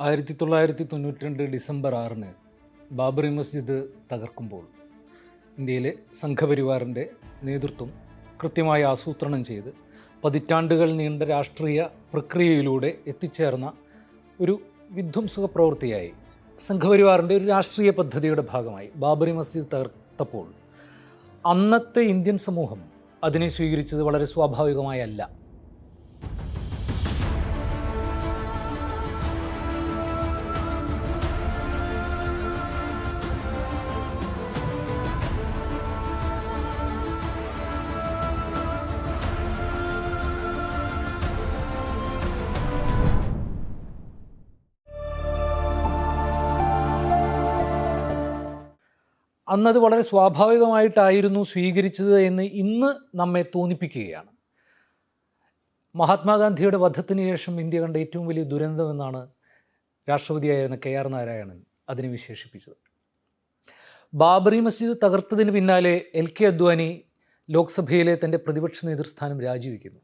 ആയിരത്തി തൊള്ളായിരത്തി തൊണ്ണൂറ്റി രണ്ട് ഡിസംബർ ആറിന് ബാബറി മസ്ജിദ് തകർക്കുമ്പോൾ ഇന്ത്യയിലെ സംഘപരിവാറിന്റെ നേതൃത്വം കൃത്യമായി ആസൂത്രണം ചെയ്ത് പതിറ്റാണ്ടുകൾ നീണ്ട രാഷ്ട്രീയ പ്രക്രിയയിലൂടെ എത്തിച്ചേർന്ന ഒരു വിധ്വംസക പ്രവൃത്തിയായി സംഘപരിവാറിന്റെ ഒരു രാഷ്ട്രീയ പദ്ധതിയുടെ ഭാഗമായി ബാബറി മസ്ജിദ് തകർത്തപ്പോൾ അന്നത്തെ ഇന്ത്യൻ സമൂഹം അതിനെ സ്വീകരിച്ചത് വളരെ സ്വാഭാവികമായല്ല. അന്നത് വളരെ സ്വാഭാവികമായിട്ടായിരുന്നു സ്വീകരിച്ചത് എന്ന് ഇന്ന് നമ്മെ തോന്നിപ്പിക്കുകയാണ്. മഹാത്മാഗാന്ധിയുടെ വധത്തിന് ശേഷം ഇന്ത്യ കണ്ട ഏറ്റവും വലിയ ദുരന്തമെന്നാണ് രാഷ്ട്രപതിയായിരുന്ന കെ ആർ നാരായണൻ അതിനെ വിശേഷിപ്പിച്ചത്. ബാബറി മസ്ജിദ് തകർത്തതിന് പിന്നാലെ എൽ കെ അദ്വാനി ലോക്സഭയിലെ തന്റെ പ്രതിപക്ഷ നേതൃസ്ഥാനം രാജിവെക്കുന്നു.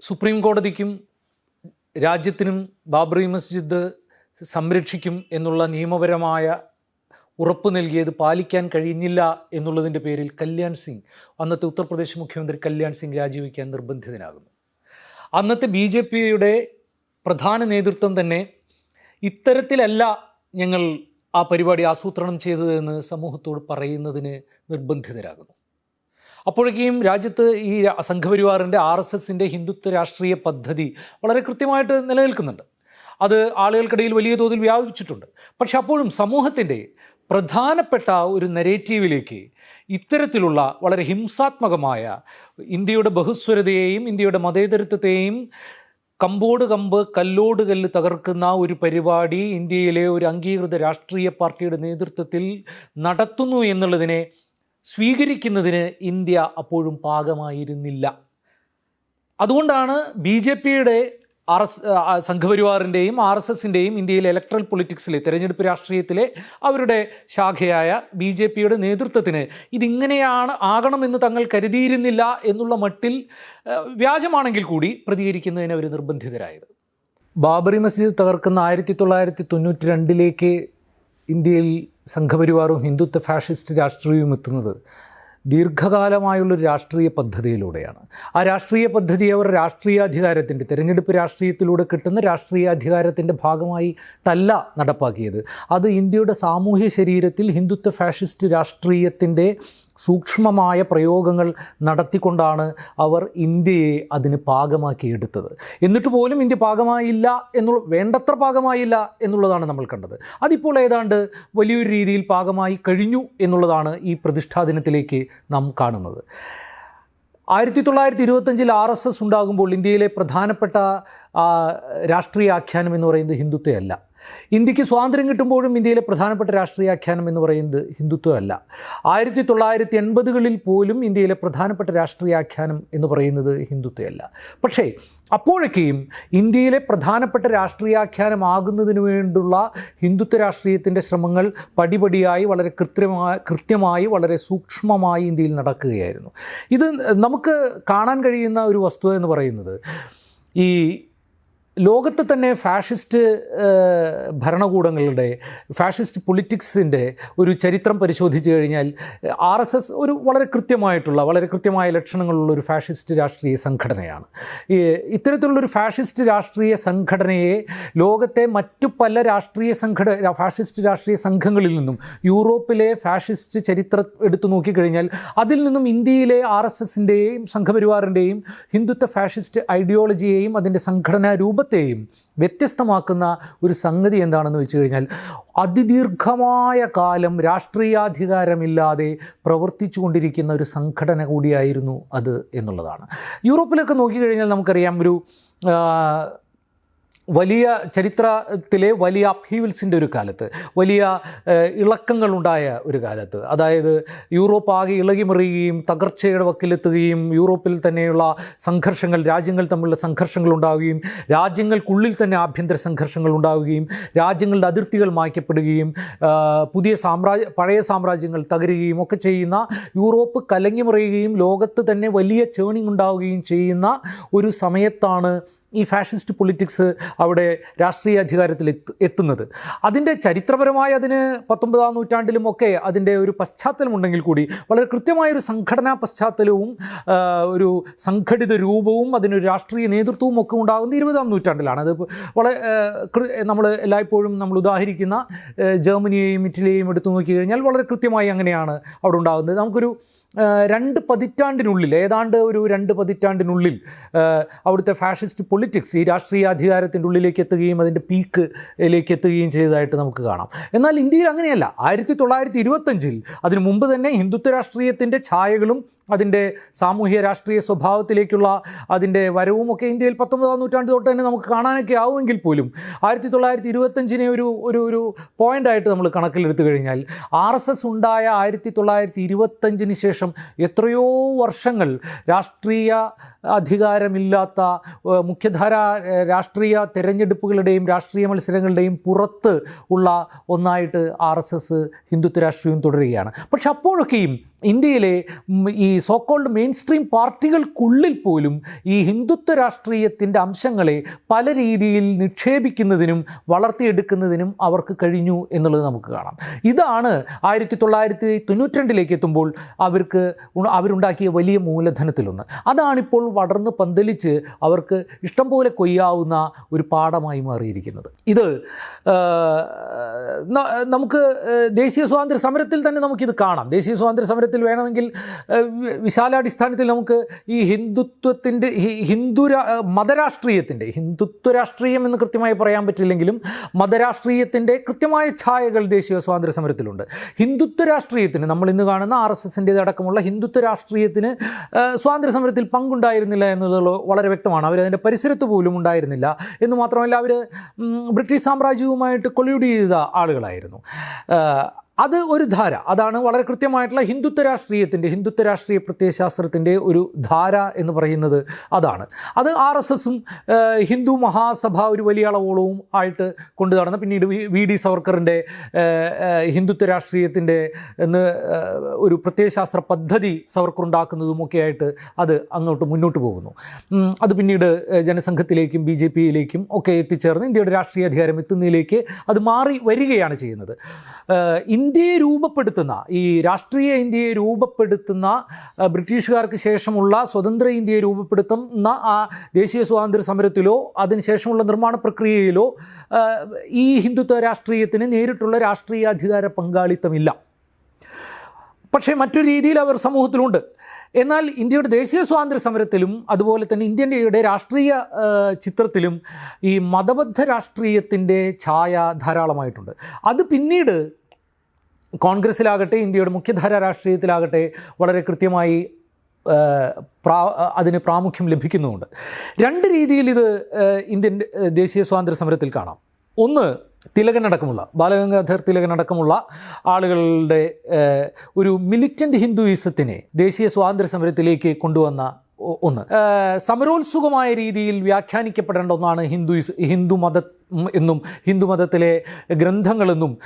സുപ്രീം കോടതിക്കും രാജ്യത്തിനും ബാബറി മസ്ജിദ് സംരക്ഷിക്കും എന്നുള്ള നിയമപരമായ ഉറപ്പ് നൽകിയത് പാലിക്കാൻ കഴിഞ്ഞില്ല എന്നുള്ളതിന്റെ പേരിൽ കല്യാൺ സിംഗ് അന്നത്തെ ഉത്തർപ്രദേശ് മുഖ്യമന്ത്രി കല്യാൺ സിംഗ് രാജിവെക്കാൻ നിർബന്ധിതനാകുന്നു. അന്നത്തെ ബി ജെ പിയുടെ പ്രധാന നേതൃത്വം തന്നെ ഇത്തരത്തിലല്ല ഞങ്ങൾ ആ പരിപാടി ആസൂത്രണം ചെയ്തതെന്ന് സമൂഹത്തോട് പറയുന്നതിന് നിർബന്ധിതരാകുന്നു. അപ്പോഴേക്കും രാജ്യത്ത് ഈ സംഘപരിവാറിന്റെ ആർ എസ് എസിന്റെ ഹിന്ദുത്വ രാഷ്ട്രീയ പദ്ധതി വളരെ കൃത്യമായിട്ട് നിലനിൽക്കുന്നുണ്ട്. അത് ആളുകൾക്കിടയിൽ വലിയ തോതിൽ വ്യാപിച്ചിട്ടുണ്ട്. പക്ഷെ അപ്പോഴും സമൂഹത്തിന്റെ പ്രധാനപ്പെട്ട ഒരു നെരേറ്റീവിലേക്ക് ഇത്തരത്തിലുള്ള വളരെ ഹിംസാത്മകമായ ഇന്ത്യയുടെ ബഹുസ്വരതയെയും ഇന്ത്യയുടെ മതേതരത്വത്തെയും കമ്പോട് കമ്പ് കല്ലോട് കല്ല് തകർക്കുന്ന ഒരു പരിപാടി ഇന്ത്യയിലെ ഒരു അംഗീകൃത രാഷ്ട്രീയ പാർട്ടിയുടെ നേതൃത്വത്തിൽ നടത്തുന്നു എന്നുള്ളതിനെ സ്വീകരിക്കുന്നതിന് ഇന്ത്യ അപ്പോഴും പാകമായിരുന്നില്ല. അതുകൊണ്ടാണ് ബി ജെ പിയുടെ ആർ എസ് സംഘപരിവാറിന്റെയും ആർ എസ് എസിന്റെയും ഇന്ത്യയിലെ ഇലക്ട്രൽ പൊളിറ്റിക്സിലെ തെരഞ്ഞെടുപ്പ് രാഷ്ട്രീയത്തിലെ അവരുടെ ശാഖയായ ബി ജെ പിയുടെ നേതൃത്വത്തിന് ഇതിങ്ങനെയാണ് ആകണമെന്ന് തങ്ങൾ കരുതിയിരുന്നില്ല എന്നുള്ള മട്ടിൽ വ്യാജമാണെങ്കിൽ കൂടി പ്രതികരിക്കുന്നതിന് അവർ നിർബന്ധിതരായത്. ബാബറി മസ്ജിദ് തകർക്കുന്ന ആയിരത്തി തൊള്ളായിരത്തി തൊണ്ണൂറ്റി രണ്ടിലേക്ക് ഇന്ത്യയിൽ സംഘപരിവാറും ഹിന്ദുത്വ ഫാഷിസ്റ്റ് രാഷ്ട്രീയവും എത്തുന്നത് ദീർഘകാലമായുള്ളൊരു രാഷ്ട്രീയ പദ്ധതിയിലൂടെയാണ്. ആ രാഷ്ട്രീയ പദ്ധതി അവർ രാഷ്ട്രീയാധികാരത്തിന്റെ തിരഞ്ഞെടുപ്പ് രാഷ്ട്രീയത്തിലൂടെ കിട്ടുന്ന രാഷ്ട്രീയാധികാരത്തിന്റെ ഭാഗമായിട്ടല്ല നടപ്പാക്കിയത്. അത് ഇന്ത്യയുടെ സാമൂഹ്യ ശരീരത്തിൽ ഹിന്ദുത്വ ഫാഷിസ്റ്റ് രാഷ്ട്രീയത്തിന്റെ സൂക്ഷ്മമായ പ്രയോഗങ്ങൾ നടത്തിക്കൊണ്ടാണ് അവർ ഇന്ത്യയെ അതിന് പാകമാക്കിയെടുത്തത്. എന്നിട്ട് പോലും ഇന്ത്യ പാകമായില്ല എന്നുള്ള വേണ്ടത്ര പാകമായില്ല എന്നുള്ളതാണ് നമ്മൾ കണ്ടത്. അതിപ്പോൾ ഏതാണ്ട് വലിയൊരു രീതിയിൽ പാകമായി കഴിഞ്ഞു എന്നുള്ളതാണ് ഈ പ്രതിഷ്ഠാ ദിനത്തിലേക്ക് നാം കാണുന്നത്. ആയിരത്തി തൊള്ളായിരത്തി ഇരുപത്തഞ്ചിൽ ആർ എസ് എസ് ഉണ്ടാകുമ്പോൾ ഇന്ത്യയിലെ പ്രധാനപ്പെട്ട രാഷ്ട്രീയ ആഖ്യാനം എന്ന് പറയുന്നത് ഹിന്ദുത്വമല്ല ഇന്ത്യയ്ക്ക് സ്വാതന്ത്ര്യം കിട്ടുമ്പോഴും ഇന്ത്യയിലെ പ്രധാനപ്പെട്ട രാഷ്ട്രീയ ആഖ്യാനം എന്ന് പറയുന്നത് ഹിന്ദുത്വമല്ല. ആയിരത്തി തൊള്ളായിരത്തി എൺപതുകളിൽ പോലും ഇന്ത്യയിലെ പ്രധാനപ്പെട്ട രാഷ്ട്രീയ ആഖ്യാനം എന്ന് പറയുന്നത് ഹിന്ദുത്വമല്ല. പക്ഷേ അപ്പോഴൊക്കെയും ഇന്ത്യയിലെ പ്രധാനപ്പെട്ട രാഷ്ട്രീയാഖ്യാനമാകുന്നതിന് വേണ്ടുള്ള ഹിന്ദുത്വ രാഷ്ട്രീയത്തിന്റെ ശ്രമങ്ങൾ പടിപടിയായി വളരെ കൃത്യമായി കൃത്യമായി വളരെ സൂക്ഷ്മമായി ഇന്ത്യയിൽ നടക്കുകയായിരുന്നു. ഇത് നമുക്ക് കാണാൻ കഴിയുന്ന ഒരു വസ്തുത എന്ന് പറയുന്നത് ഈ ലോകത്ത് തന്നെ ഫാഷിസ്റ്റ് ഭരണകൂടങ്ങളുടെ ഫാഷിസ്റ്റ് പൊളിറ്റിക്സിന്റെ ഒരു ചരിത്രം പരിശോധിച്ച് കഴിഞ്ഞാൽ ആർ എസ് എസ് ഒരു വളരെ കൃത്യമായിട്ടുള്ള വളരെ കൃത്യമായ ലക്ഷണങ്ങളുള്ള ഒരു ഫാഷിസ്റ്റ് രാഷ്ട്രീയ സംഘടനയാണ്. ഇത്തരത്തിലുള്ളൊരു ഫാഷിസ്റ്റ് രാഷ്ട്രീയ സംഘടനയെ ലോകത്തെ മറ്റു പല രാഷ്ട്രീയ സംഘടന ഫാഷിസ്റ്റ് രാഷ്ട്രീയ സംഘങ്ങളിൽ നിന്നും യൂറോപ്പിലെ ഫാഷിസ്റ്റ് ചരിത്രം എടുത്തു നോക്കിക്കഴിഞ്ഞാൽ അതിൽ നിന്നും ഇന്ത്യയിലെ ആർ എസ് എസിന്റെയും സംഘപരിവാറിന്റെയും ഹിന്ദുത്വ ഫാഷിസ്റ്റ് ഐഡിയോളജിയെയും അതിന്റെ സംഘടനാ രൂപത്തെയും വ്യത്യസ്തമാക്കുന്ന ഒരു സംഗതി എന്താണെന്ന് വെച്ച് കഴിഞ്ഞാൽ അതിദീർഘമായ കാലം രാഷ്ട്രീയാധികാരമില്ലാതെ പ്രവർത്തിച്ചു കൊണ്ടിരിക്കുന്ന ഒരു സംഘടന കൂടിയായിരുന്നു അത് എന്നുള്ളതാണ്. യൂറോപ്പിലൊക്കെ നോക്കിക്കഴിഞ്ഞാൽ നമുക്കറിയാം ഒരു വലിയ ചരിത്രത്തിലെ വലിയ അപ്ഹീവൽസിന്റെ ഒരു കാലത്ത് വലിയ ഇളക്കങ്ങളുണ്ടായ ഒരു കാലത്ത്. അതായത് യൂറോപ്പ് ആകെ ഇളകിമറിയുകയും തകർച്ചയുടെ വക്കിലെത്തുകയും യൂറോപ്പിൽ തന്നെയുള്ള സംഘർഷങ്ങൾ രാജ്യങ്ങൾ തമ്മിലുള്ള സംഘർഷങ്ങൾ ഉണ്ടാവുകയും രാജ്യങ്ങൾക്കുള്ളിൽ തന്നെ ആഭ്യന്തര സംഘർഷങ്ങൾ ഉണ്ടാവുകയും രാജ്യങ്ങളുടെ അതിർത്തികൾ മായ്ക്കപ്പെടുകയും പുതിയ സാമ്രാജ്യ പഴയ സാമ്രാജ്യങ്ങൾ തകരുകയും ഒക്കെ ചെയ്യുന്ന യൂറോപ്പ് കലങ്ങിമറിയുകയും ലോകത്ത് തന്നെ വലിയ ചേണിങ് ഉണ്ടാവുകയും ചെയ്യുന്ന ഒരു സമയത്താണ് ഈ ഫാഷിസ്റ്റ് പൊളിറ്റിക്സ് അവിടെ രാഷ്ട്രീയ അധികാരത്തിൽ എത്ത് എത്തുന്നത്. അതിന്റെ ചരിത്രപരമായ അതിന് പത്തൊമ്പതാം നൂറ്റാണ്ടിലും ഒക്കെ അതിന്റെ ഒരു പശ്ചാത്തലമുണ്ടെങ്കിൽ കൂടി വളരെ കൃത്യമായൊരു സംഘടനാ പശ്ചാത്തലവും ഒരു സംഘടിത രൂപവും അതിനൊരു രാഷ്ട്രീയ നേതൃത്വവും ഒക്കെ ഉണ്ടാകുന്നത് ഇരുപതാം നൂറ്റാണ്ടിലാണ്. അത് വളരെ നമ്മൾ എല്ലായ്പ്പോഴും നമ്മൾ ഉദാഹരിക്കുന്ന ജർമ്മനിയെയും ഇറ്റലിയെയും എടുത്തു നോക്കി കഴിഞ്ഞാൽ വളരെ കൃത്യമായി അങ്ങനെയാണ് അവിടെ ഉണ്ടാകുന്നത്. നമുക്കൊരു രണ്ട് പതിറ്റാണ്ടിനുള്ളിൽ ഏതാണ്ട് ഒരു രണ്ട് പതിറ്റാണ്ടിനുള്ളിൽ അവിടുത്തെ ഫാഷിസ്റ്റ് പൊളിറ്റിക്സ് ഈ രാഷ്ട്രീയ അധികാരത്തിന്റെ ഉള്ളിലേക്ക് എത്തുകയും അതിന്റെ പീക്കിലേക്ക് എത്തുകയും ചെയ്തതായിട്ട് നമുക്ക് കാണാം. എന്നാൽ ഇന്ത്യയിൽ അങ്ങനെയല്ല. ആയിരത്തി തൊള്ളായിരത്തി ഇരുപത്തഞ്ചിൽ അതിനു മുമ്പ് തന്നെ ഹിന്ദുത്വ രാഷ്ട്രീയത്തിന്റെ ഛായകളും അതിന്റെ സാമൂഹ്യ രാഷ്ട്രീയ സ്വഭാവത്തിലേക്കുള്ള അതിന്റെ വരവുമൊക്കെ ഇന്ത്യയിൽ പത്തൊമ്പതാം നൂറ്റാണ്ട് തൊട്ട് തന്നെ നമുക്ക് കാണാനൊക്കെ ആവുമെങ്കിൽ പോലും ആയിരത്തി തൊള്ളായിരത്തി ഇരുപത്തഞ്ചിനെ ഒരു ഒരു ഒരു പോയിന്റായിട്ട് നമ്മൾ കണക്കിലെടുത്തു കഴിഞ്ഞാൽ ആർ എസ് എസ് ഉണ്ടായ ആയിരത്തി തൊള്ളായിരത്തി ഇരുപത്തഞ്ചിന് ശേഷം എത്രയോ വർഷങ്ങൾ രാഷ്ട്രീയ അധികാരമില്ലാത്ത മുഖ്യധാരാ രാഷ്ട്രീയ തെരഞ്ഞെടുപ്പുകളുടെയും രാഷ്ട്രീയ മത്സരങ്ങളുടെയും പുറത്ത് ഉള്ള ഒന്നായിട്ട് ആർ എസ് എസ് ഹിന്ദുത്വ രാഷ്ട്രീയവും തുടരുകയാണ്. പക്ഷെ അപ്പോഴൊക്കെയും ഇന്ത്യയിലെ ഈ സോക്കോൾഡ് മെയിൻ സ്ട്രീം പാർട്ടികൾക്കുള്ളിൽ പോലും ഈ ഹിന്ദുത്വ രാഷ്ട്രീയത്തിന്റെ അംശങ്ങളെ പല രീതിയിൽ നിക്ഷേപിക്കുന്നതിനും വളർത്തിയെടുക്കുന്നതിനും അവർക്ക് കഴിഞ്ഞു എന്നുള്ളത് നമുക്ക് കാണാം. ഇതാണ് ആയിരത്തി തൊള്ളായിരത്തി തൊണ്ണൂറ്റിരണ്ടിലേക്ക് എത്തുമ്പോൾ അവർക്ക് അവരുണ്ടാക്കിയ വലിയ മൂലധനത്തിലൊന്ന്. അതാണിപ്പോൾ വളർന്ന് പന്തലിച്ച് അവർക്ക് ഇഷ്ടം പോലെ കൊയ്യാവുന്ന ഒരു പാഠമായി മാറിയിരിക്കുന്നത്. ഇത് നമുക്ക് ദേശീയ സ്വാതന്ത്ര്യ സമരത്തിൽ തന്നെ നമുക്കിത് കാണാം. ദേശീയ സ്വാതന്ത്ര്യ സമരത്തിൽ വേണമെങ്കിൽ വിശാലാടിസ്ഥാനത്തിൽ നമുക്ക് ഈ ഹിന്ദുത്വത്തിന്റെ ഹിന്ദു മതരാഷ്ട്രീയത്തിന്റെ ഹിന്ദുത്വ രാഷ്ട്രീയം എന്ന് കൃത്യമായി പറയാൻ പറ്റില്ലെങ്കിലും മതരാഷ്ട്രീയത്തിന്റെ കൃത്യമായ ഛായകൾ ദേശീയ സ്വാതന്ത്ര്യ സമരത്തിലുണ്ട്. ഹിന്ദുത്വ രാഷ്ട്രീയത്തിന് നമ്മൾ ഇന്ന് കാണുന്ന ആർ എസ് എസിന്റെ അടക്കമുള്ള ഹിന്ദുത്വ രാഷ്ട്രീയത്തിന് സ്വാതന്ത്ര്യ സമരത്തിൽ പങ്കുണ്ടായിരുന്നില്ല എന്നുള്ളത് വളരെ വ്യക്തമാണ്. അവരതിന്റെ പരിസരത്ത് പോലും ഉണ്ടായിരുന്നില്ല. എന്ന് മാത്രമല്ല അവർ ബ്രിട്ടീഷ് സാമ്രാജ്യവുമായിട്ട് കൊല്യൂഡ് ചെയ്ത ആളുകളായിരുന്നു. അത് ഒരു ധാര. അതാണ് വളരെ കൃത്യമായിട്ടുള്ള ഹിന്ദുത്വ രാഷ്ട്രീയത്തിന്റെ ഹിന്ദുത്വ രാഷ്ട്രീയ പ്രത്യയശാസ്ത്രത്തിന്റെ ഒരു ധാര എന്ന് പറയുന്നത് അതാണ്. അത് ആർ എസ് എസും ഹിന്ദു മഹാസഭ ഒരു വലിയ അളവോളവും ആയിട്ട് കൊണ്ടു നടന്ന് പിന്നീട് വി- ഡി സവർക്കറിന്റെ ഹിന്ദുത്വ രാഷ്ട്രീയത്തിന്റെ ഒരു പ്രത്യയശാസ്ത്ര പദ്ധതി സവർക്കർ ഉണ്ടാക്കുന്നതുമൊക്കെ ആയിട്ട് അത് അങ്ങോട്ട് മുന്നോട്ട് പോകുന്നു. അത് പിന്നീട് ജനസംഘത്തിലേക്കും ബി ജെ പിയിലേക്കും ഒക്കെ എത്തിച്ചേർന്ന് ഇന്ത്യയുടെ രാഷ്ട്രീയ അധികാരം എത്തുന്നതിലേക്ക് അത് മാറി വരികയാണ് ചെയ്യുന്നത്. ഇന്ത്യയെ രൂപപ്പെടുത്തുന്ന ഈ രാഷ്ട്രീയ ഇന്ത്യയെ രൂപപ്പെടുത്തുന്ന ബ്രിട്ടീഷുകാർക്ക് ശേഷമുള്ള സ്വതന്ത്ര ഇന്ത്യയെ രൂപപ്പെടുത്തുന്ന ആ ദേശീയ സ്വാതന്ത്ര്യ സമരത്തിലോ അതിനുശേഷമുള്ള നിർമ്മാണ പ്രക്രിയയിലോ ഈ ഹിന്ദുത്വ രാഷ്ട്രീയത്തിന് നേരിട്ടുള്ള രാഷ്ട്രീയ അധികാര പങ്കാളിത്തമില്ല. പക്ഷേ മറ്റൊരു രീതിയിൽ അവർ സമൂഹത്തിലുണ്ട്. എന്നാൽ ഇന്ത്യയുടെ ദേശീയ സ്വാതന്ത്ര്യ സമരത്തിലും അതുപോലെ തന്നെ ഇന്ത്യയുടെ രാഷ്ട്രീയ ചിത്രത്തിലും ഈ മതബദ്ധ രാഷ്ട്രീയത്തിന്റെ ഛായ ധാരാളമായിട്ടുണ്ട്. അത് പിന്നീട് കോൺഗ്രസ്സിലാകട്ടെ ഇന്ത്യയുടെ മുഖ്യധാര രാഷ്ട്രീയത്തിലാകട്ടെ വളരെ കൃത്യമായി പ്രാ അതിന് പ്രാമുഖ്യം ലഭിക്കുന്നുമുണ്ട്. രണ്ട് രീതിയിൽ ഇത് ഇന്ത്യൻ ദേശീയ സ്വാതന്ത്ര്യ സമരത്തിൽ കാണാം. ഒന്ന് തിലകനടക്കമുള്ള ബാലഗംഗാധർ തിലകനടക്കമുള്ള ആളുകളുടെ ഒരു മിലിറ്റന്റ് ഹിന്ദുയിസത്തിനെ ദേശീയ സ്വാതന്ത്ര്യ സമരത്തിലേക്ക് കൊണ്ടുവന്ന ഒന്ന്. സമരോത്സുകമായ രീതിയിൽ വ്യാഖ്യാനിക്കപ്പെടേണ്ട ഒന്നാണ് ഹിന്ദുയിസ് ഹിന്ദു മത എന്നും ഹിന്ദുമതത്തിലെ ഗ്രന്ഥങ്ങളെന്നും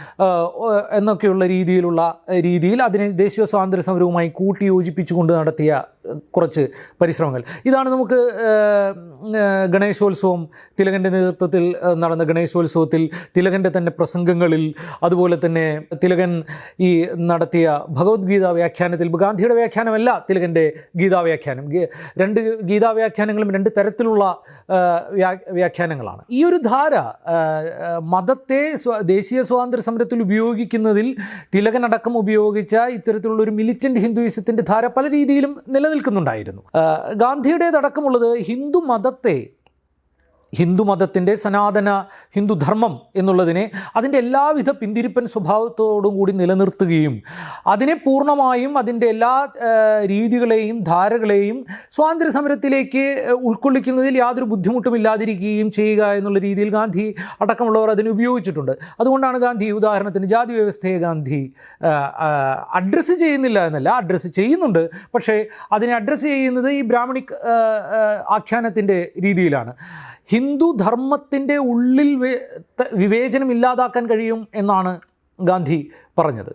എന്നൊക്കെയുള്ള രീതിയിലുള്ള രീതിയിൽ അതിനെ ദേശീയ സ്വാതന്ത്ര്യ സമരവുമായി കൂട്ടി യോജിപ്പിച്ചുകൊണ്ട് നടത്തിയ കുറച്ച് പരിശ്രമങ്ങൾ. ഇതാണ് നമുക്ക് ഗണേശോത്സവം തിലകന്റെ നേതൃത്വത്തിൽ നടന്ന ഗണേശോത്സവത്തിൽ തിലകന്റെ തന്നെ പ്രസംഗങ്ങളിൽ അതുപോലെ തന്നെ തിലകൻ ഈ നടത്തിയ ഭഗവത്ഗീത വ്യാഖ്യാനത്തിൽ ഗാന്ധിയുടെ വ്യാഖ്യാനമല്ല തിലകന്റെ ഗീതാ വ്യാഖ്യാനം. രണ്ട് ഗീതാ വ്യാഖ്യാനങ്ങളും രണ്ട് തരത്തിലുള്ള വ്യാഖ്യാനങ്ങളാണ്. ഈ ഒരു ധാര മതത്തെ ദേശീയ സ്വാതന്ത്ര്യ സമരത്തിൽ ഉപയോഗിക്കുന്നതിൽ തിലകനടക്കം ഉപയോഗിച്ച ഇത്തരത്തിലുള്ള ഒരു മിലിറ്റന്റ് ഹിന്ദുയിസത്തിന്റെ ധാര പല രീതിയിലും നിലനിൽക്കുന്നുണ്ടായിരുന്നു. ഗാന്ധിയുടേതടക്കമുള്ളത് ഹിന്ദു മതത്തെ ഹിന്ദുമതത്തിന്റെ സനാതന ഹിന്ദുധർമ്മം എന്നുള്ളതിനെ അതിന്റെ എല്ലാവിധ പിന്തിരിപ്പൻ സ്വഭാവത്തോടും കൂടി നിലനിർത്തുകയും അതിനെ പൂർണമായും അതിന്റെ എല്ലാ രീതികളെയും ധാരകളെയും സ്വാതന്ത്ര്യ സമരത്തിലേക്ക് ഉൾക്കൊള്ളിക്കുന്നതിൽ യാതൊരു ബുദ്ധിമുട്ടുമില്ലാതിരിക്കുകയും ചെയ്യുക എന്നുള്ള രീതിയിൽ ഗാന്ധി അടക്കമുള്ളവർ അതിനെ ഉപയോഗിച്ചിട്ടുണ്ട്. അതുകൊണ്ടാണ് ഗാന്ധി ഉദാഹരണത്തിന് ജാതി വ്യവസ്ഥയെ ഗാന്ധി അഡ്രസ്സ് ചെയ്യുന്നില്ല എന്നല്ല അഡ്രസ്സ് ചെയ്യുന്നുണ്ട്. പക്ഷേ അതിനെ അഡ്രസ്സ് ചെയ്യുന്നത് ഈ ബ്രാഹ്മണിക് ആഖ്യാനത്തിന്റെ രീതിയിലാണ്. ഹിന്ദു ധർമ്മത്തിന്റെ ഉള്ളിൽ വിവേചനം ഇല്ലാതാക്കാൻ കഴിയും എന്നാണ് ഗാന്ധി പറഞ്ഞത്.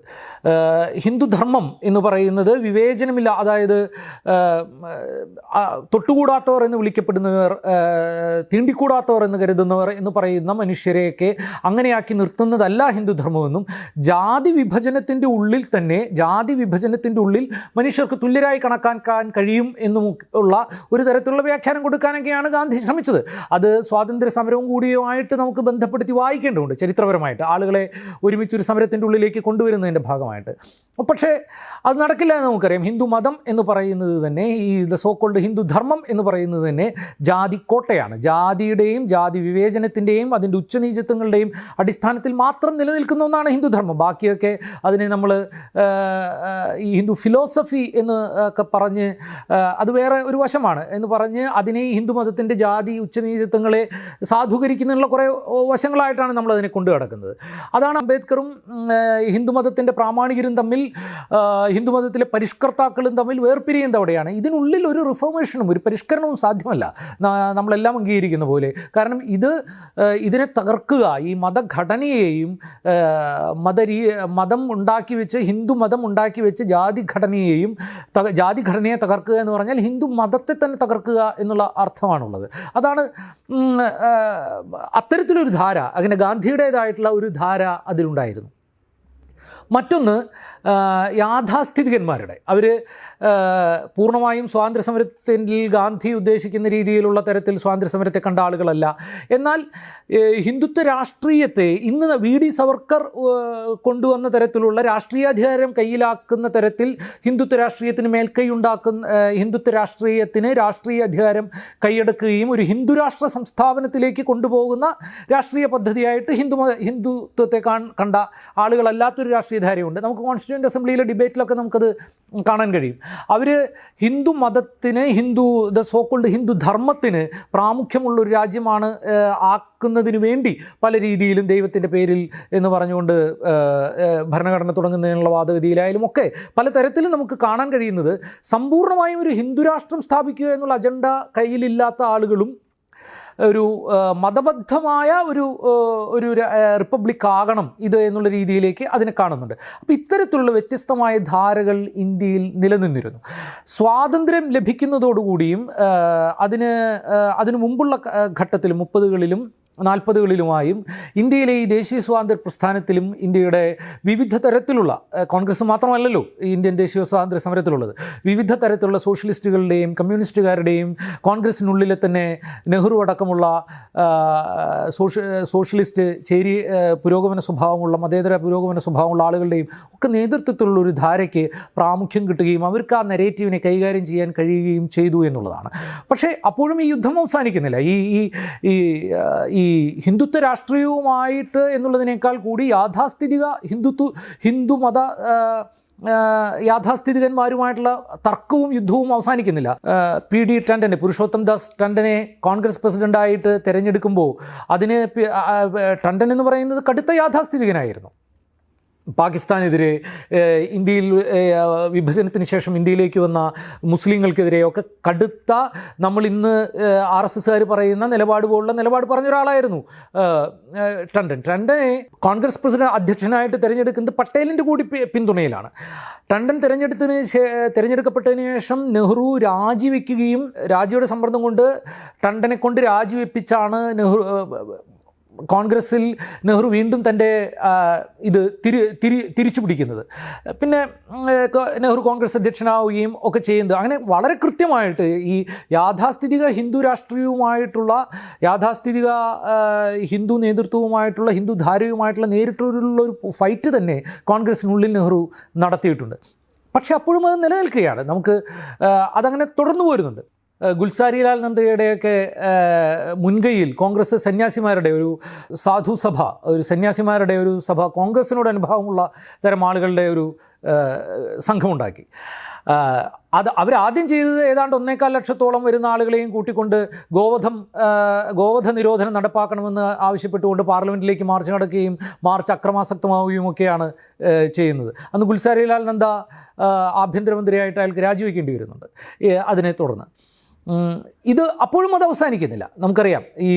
ഹിന്ദുധർമ്മം എന്ന് പറയുന്നത് വിവേചനമില്ല. അതായത് തൊട്ടുകൂടാത്തവർ എന്ന് വിളിക്കപ്പെടുന്നവർ തീണ്ടിക്കൂടാത്തവർ എന്ന് കരുതുന്നവർ എന്ന് പറയുന്ന മനുഷ്യരെയൊക്കെ അങ്ങനെയാക്കി നിർത്തുന്നതല്ല ഹിന്ദുധർമ്മമെന്നും ജാതി വിഭജനത്തിന്റെ ഉള്ളിൽ തന്നെ ജാതി വിഭജനത്തിന്റെ ഉള്ളിൽ മനുഷ്യർക്ക് തുല്യരായി കണക്കാക്കാൻ കഴിയും എന്നും ഉള്ള ഒരു തരത്തിലുള്ള വ്യാഖ്യാനം കൊടുക്കാനൊക്കെയാണ് ഗാന്ധി ശ്രമിച്ചത്. അത് സ്വാതന്ത്ര്യ സമരവും കൂടിയുമായിട്ട് നമുക്ക് ബന്ധപ്പെടുത്തി വായിക്കേണ്ടതുണ്ട്. ചരിത്രപരമായിട്ട് ആളുകളെ ഒരുമിച്ചൊരു സമരത്തിന്റെ ഉള്ളിലേക്ക് കൊണ്ടുവരുന്നതിന്റെ ഭാഗമായിട്ട്. പക്ഷേ അത് നടക്കില്ല എന്ന് നമുക്കറിയാം. ഹിന്ദു മതം എന്ന് പറയുന്നത് തന്നെ ഈ ദ സോക്കോൾഡ് ഹിന്ദു ധർമ്മം എന്ന് പറയുന്നത് തന്നെ ജാതി കോട്ടയാണ്. ജാതിയുടെയും ജാതി വിവേചനത്തിന്റെയും അതിന്റെ ഉച്ചനീചത്വങ്ങളുടെയും അടിസ്ഥാനത്തിൽ മാത്രം നിലനിൽക്കുന്ന ഒന്നാണ് ഹിന്ദുധർമ്മം ബാക്കിയൊക്കെ അതിനെ നമ്മൾ ഈ ഹിന്ദു ഫിലോസഫി എന്ന് ഒക്കെ പറഞ്ഞ് അത് വേറെ ഒരു വശമാണ് എന്ന് പറഞ്ഞ് അതിനെ ഹിന്ദു മതത്തിന്റെ ജാതി ഉച്ചനീചത്വങ്ങളെ സാധൂകരിക്കുന്നതിനുള്ള കുറേ വശങ്ങളായിട്ടാണ് നമ്മൾ അതിനെ കൊണ്ടു കിടക്കുന്നത് അതാണ് അംബേദ്കറും ഹിന്ദുമതത്തിന്റെ പ്രാമാണികരും തമ്മിൽ ഹിന്ദുമതത്തിലെ പരിഷ്കർത്താക്കളും തമ്മിൽ വേർപിരിയുന്നത് അവിടെയാണ് ഇതിനുള്ളിൽ ഒരു റിഫോർമേഷനും ഒരു പരിഷ്കരണവും സാധ്യമല്ല. നമ്മളെല്ലാം അംഗീകരിക്കുന്ന പോലെ. കാരണം ഇത് ഇതിനെ തകർക്കുക ഈ മതഘടനയെയും മതരീ മതം ഉണ്ടാക്കി വെച്ച് ഹിന്ദു മതം ഉണ്ടാക്കി വെച്ച് ജാതിഘടനയെയും തക ജാതി ഘടനയെ തകർക്കുക എന്ന് പറഞ്ഞാൽ ഹിന്ദു മതത്തെ തന്നെ തകർക്കുക എന്നുള്ള അർത്ഥമാണുള്ളത്. അതാണ് അത്തരത്തിലൊരു ധാര. അങ്ങനെ ഗാന്ധിയുടേതായിട്ടുള്ള ഒരു ധാര അതിലുണ്ടായിരുന്നു. മറ്റൊന്ന് യാഥാസ്ഥിതികന്മാരുടെ. അവർ പൂർണമായും സ്വാതന്ത്ര്യ സമരത്തിൽ ഗാന്ധി ഉദ്ദേശിക്കുന്ന രീതിയിലുള്ള തരത്തിൽ സ്വാതന്ത്ര്യ സമരത്തെ കണ്ട ആളുകളല്ല. എന്നാൽ ഹിന്ദുത്വ രാഷ്ട്രീയത്തെ ഇന്ന് വി ഡി സവർക്കർ കൊണ്ടുവന്ന തരത്തിലുള്ള രാഷ്ട്രീയാധികാരം കയ്യിലാക്കുന്ന തരത്തിൽ ഹിന്ദുത്വ രാഷ്ട്രീയത്തിന് മേൽക്കൈ ഉണ്ടാക്കുന്ന ഹിന്ദുത്വ രാഷ്ട്രീയത്തിന് രാഷ്ട്രീയ അധികാരം കൈയടക്കുകയും ഒരു ഹിന്ദുരാഷ്ട്ര സംസ്ഥാപനത്തിലേക്ക് കൊണ്ടുപോകുന്ന രാഷ്ട്രീയ പദ്ധതിയായിട്ട് ഹിന്ദു ഹിന്ദുത്വത്തെ കണ്ട ആളുകളല്ലാത്തൊരു രാഷ്ട്രീയധാരയുണ്ട് നമുക്ക് കോൺസ്റ്റിറ്റ്യൂന്റ് അസംബ്ലിയിലെ ഡിബേറ്റിലൊക്കെ നമുക്കത് കാണാൻ കഴിയും. അവർ ഹിന്ദു മതത്തിന് ഹിന്ദു ദ സോക്കോൾഡ് ഹിന്ദു ധർമ്മത്തിന് പ്രാമുഖ്യമുള്ള ഒരു രാജ്യമാണ് ആക്കുന്നതിന് വേണ്ടി പല രീതിയിലും ദൈവത്തിന്റെ പേരിൽ എന്ന് പറഞ്ഞുകൊണ്ട് ഭരണഘടന തുടങ്ങുന്നതിനുള്ള വാദഗതിയിലായാലും ഒക്കെ പല തരത്തിലും നമുക്ക് കാണാൻ കഴിയുന്നത് സമ്പൂർണമായും ഒരു ഹിന്ദുരാഷ്ട്രം സ്ഥാപിക്കുക എന്നുള്ള അജണ്ട കയ്യിലില്ലാത്ത ആളുകളും ഒരു മതബദ്ധമായ ഒരു ഒരു റിപ്പബ്ലിക് ആകണം ഇത് എന്നുള്ള രീതിയിലേക്ക് അതിനെ കാണുന്നുണ്ട്. അപ്പോൾ ഇത്തരത്തിലുള്ള വ്യത്യസ്തമായ ധാരകൾ ഇന്ത്യയിൽ നിലനിന്നിരുന്നു. സ്വാതന്ത്ര്യം ലഭിക്കുന്നതോടുകൂടിയും അതിന് അതിനു മുമ്പുള്ള ഘട്ടത്തിൽ മുപ്പതുകളിലും നാൽപ്പതുകളിലുമായും ഇന്ത്യയിലെ ഈ ദേശീയ സ്വാതന്ത്ര്യ പ്രസ്ഥാനത്തിലും ഇന്ത്യയുടെ വിവിധ തരത്തിലുള്ള കോൺഗ്രസ് മാത്രമല്ലല്ലോ ഈ ഇന്ത്യൻ ദേശീയ സ്വാതന്ത്ര്യ സമരത്തിലുള്ളത്. വിവിധ തരത്തിലുള്ള സോഷ്യലിസ്റ്റുകളുടെയും കമ്മ്യൂണിസ്റ്റുകാരുടെയും കോൺഗ്രസിനുള്ളിലെ തന്നെ നെഹ്റു അടക്കമുള്ള സോഷ്യ സോഷ്യലിസ്റ്റ് ചേരി പുരോഗമന സ്വഭാവമുള്ള മതേതര പുരോഗമന സ്വഭാവമുള്ള ആളുകളുടെയും ഒക്കെ നേതൃത്വത്തിലുള്ള ഒരു ധാരയ്ക്ക് പ്രാമുഖ്യം കിട്ടുകയും അവർക്ക് ആ നെറേറ്റീവിനെ കൈകാര്യം ചെയ്യാൻ കഴിയുകയും ചെയ്തു എന്നുള്ളതാണ്. പക്ഷേ അപ്പോഴും ഈ യുദ്ധം അവസാനിക്കുന്നില്ല. ഈ ഈ ഈ ഹിന്ദുത്വ രാഷ്ട്രീയവുമായിട്ട് എന്നുള്ളതിനേക്കാൾ കൂടി യാഥാസ്ഥിതിക ഹിന്ദുത്വ ഹിന്ദു മത ആ, ആ, യാഥാസ്ഥിതികന്മാരുമായിട്ടുള്ള തർക്കവും യുദ്ധവും അവസാനിക്കുന്നില്ല. പി ഡി ടണ്ടനെ പുരുഷോത്തം ദാസ് ടണ്ടനെ കോൺഗ്രസ് പ്രസിഡന്റായിട്ട് തിരഞ്ഞെടുക്കുമ്പോൾ അതിന് ടണ്ടൻ എന്ന് പറയുന്നത് കടുത്ത യാഥാസ്ഥിതികനായിരുന്നു. പാകിസ്ഥാനെതിരെ ഇന്ത്യയിൽ വിഭജനത്തിന് ശേഷം ഇന്ത്യയിലേക്ക് വന്ന മുസ്ലിങ്ങൾക്കെതിരെയൊക്കെ കടുത്ത നമ്മൾ ഇന്ന് ആർ എസ് എസ്സുകാർ പറയുന്ന നിലപാട് പോലുള്ള നിലപാട് പറഞ്ഞ ഒരാളായിരുന്നു. ടണ്ടൻ ടണ്ടനെ കോൺഗ്രസ് പ്രസിഡന്റ് അധ്യക്ഷനായിട്ട് തിരഞ്ഞെടുക്കുന്നത് പട്ടേലിന്റെ കൂടി പിന്തുണയിലാണ്. ടണ്ടൻ തിരഞ്ഞെടുത്തതിന് തിരഞ്ഞെടുക്കപ്പെട്ടതിന് ശേഷം നെഹ്റു രാജിവെക്കുകയും രാജിയുടെ സമ്മർദ്ദം കൊണ്ട് ടണ്ടനെ കൊണ്ട് രാജിവെപ്പിച്ചാണ് നെഹ്റു കോൺഗ്രസ്സിൽ നെഹ്റു വീണ്ടും തന്റെ ഇത് തിരി തിരി തിരിച്ചു പിടിക്കുന്നത്. പിന്നെ നെഹ്റു കോൺഗ്രസ് അധ്യക്ഷനാവുകയും ഒക്കെ ചെയ്യുന്നത്. അങ്ങനെ വളരെ കൃത്യമായിട്ട് ഈ യാഥാസ്ഥിതിക ഹിന്ദു രാഷ്ട്രീയവുമായിട്ടുള്ള യാഥാസ്ഥിതിക ഹിന്ദു നേതൃത്വവുമായിട്ടുള്ള ഹിന്ദു ധാരയുമായിട്ടുള്ള നേരിട്ടുള്ള ഒരു ഫൈറ്റ് തന്നെ കോൺഗ്രസിനുള്ളിൽ നെഹ്റു നടത്തിയിട്ടുണ്ട്. പക്ഷേ അപ്പോഴും അത് നിലനിൽക്കുകയാണ്. നമുക്ക് അതങ്ങനെ തുടർന്നു പോരുന്നുണ്ട്. ഗുൽസാരിലാൽ നന്ദയുടെയൊക്കെ മുൻകൈയിൽ കോൺഗ്രസ് സന്യാസിമാരുടെ ഒരു സാധുസഭ ഒരു സന്യാസിമാരുടെ ഒരു സഭ കോൺഗ്രസിനോട് അനുഭവമുള്ള തരം ആളുകളുടെ ഒരു സംഘമുണ്ടാക്കി. അത് അവരാദ്യം ചെയ്തത് ഏതാണ്ട് ഒന്നേക്കാൽ ലക്ഷത്തോളം വരുന്ന ആളുകളെയും കൂട്ടിക്കൊണ്ട് ഗോവധം ഗോവധ നിരോധനം നടപ്പാക്കണമെന്ന് ആവശ്യപ്പെട്ടുകൊണ്ട് പാർലമെന്റിലേക്ക് മാർച്ച് നടക്കുകയും മാർച്ച് അക്രമാസക്തമാവുകയും ഒക്കെയാണ് ചെയ്യുന്നത്. അന്ന് ഗുൽസാരിലാൽ നന്ദ ആഭ്യന്തരമന്ത്രിയായിട്ട് അയാൾക്ക് രാജിവെക്കേണ്ടി വരുന്നുണ്ട്. അതിനെ തുടർന്ന്. ഇത് അപ്പോഴും അത് അവസാനിക്കുന്നില്ല. നമുക്കറിയാം ഈ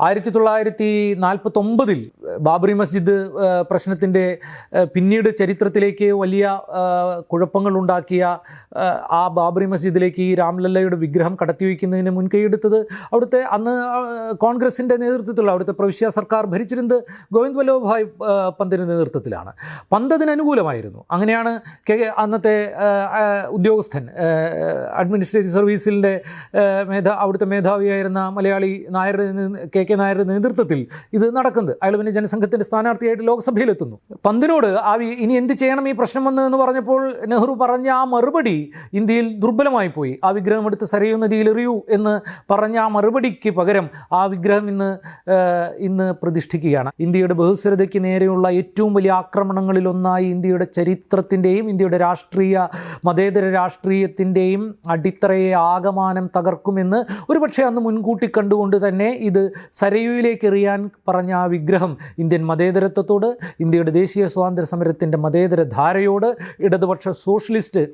ആയിരത്തി തൊള്ളായിരത്തി നാൽപ്പത്തൊമ്പതിൽ ബാബറി മസ്ജിദ് പ്രശ്നത്തിന്റെ പിന്നീട് ചരിത്രത്തിലേക്ക് വലിയ കുഴപ്പങ്ങളുണ്ടാക്കിയ ആ, ബാബറി മസ്ജിദിലേക്ക് ഈ രാംലല്ലയുടെ വിഗ്രഹം കടത്തിവയ്ക്കുന്നതിന് മുൻകൈയെടുത്തത് അവിടുത്തെ അന്ന് കോൺഗ്രസിന്റെ നേതൃത്വത്തിലുള്ള അവിടുത്തെ പ്രവിശ്യ സർക്കാർ ഭരിച്ചിരുന്നത് ഗോവിന്ദ് വല്ലഭഭായ് പന്തിന്റെ നേതൃത്വത്തിലാണ്. പന്ത് അതിനനുകൂലമായിരുന്നു അങ്ങനെയാണ് അന്നത്തെ ഉദ്യോഗസ്ഥൻ അഡ്മിനിസ്ട്രേറ്റീവ് സർവീസിന്റെ മേധ അവിടുത്തെ മേധാവിയായിരുന്ന മലയാളി നായർ കെ കെ നായരുടെ നേതൃത്വത്തിൽ ഇത് നടക്കുന്നത്. അയാൾ പിന്നെ ജനസംഘത്തിന്റെ സ്ഥാനാർത്ഥിയായിട്ട് ലോക്സഭയിലെത്തുന്നു. പന്തിനോട് ആ ഇനി എന്ത് ചെയ്യണം ഈ പ്രശ്നം വന്ന് എന്ന് പറഞ്ഞപ്പോൾ നെഹ്റു പറഞ്ഞ ആ മറുപടി ഇന്ത്യയിൽ ദുർബലമായി പോയി. ആ വിഗ്രഹം എടുത്ത് സരയൂ നദിയിൽ എറിയൂ എന്ന് പറഞ്ഞ ആ മറുപടിക്ക് പകരം ആ വിഗ്രഹം ഇന്ന് ഇന്ന് പ്രതിഷ്ഠിക്കുകയാണ്. ഇന്ത്യയുടെ ബഹുസ്വരതയ്ക്ക് നേരെയുള്ള ഏറ്റവും വലിയ ആക്രമണങ്ങളിലൊന്നായി ഇന്ത്യയുടെ ചരിത്രത്തിന്റെയും ഇന്ത്യയുടെ രാഷ്ട്രീയ മതേതര രാഷ്ട്രീയത്തിന്റെയും അടിത്തറയെ ആകമാനം തകർക്കുമെന്ന് ഒരുപക്ഷെ അന്ന് മുൻകൂട്ടി കണ്ടുകൊണ്ട് തന്നെ ഇത് സരയുവിലേക്ക് എറിയാൻ പറഞ്ഞ ആ വിഗ്രഹം ഇന്ത്യൻ മതേതരത്വത്തോട് ഇന്ത്യയുടെ ദേശീയ സ്വാതന്ത്ര്യ സമരത്തിന്റെ മതേതര ധാരയോട് ഇടതുപക്ഷ സോഷ്യലിസ്റ്റ്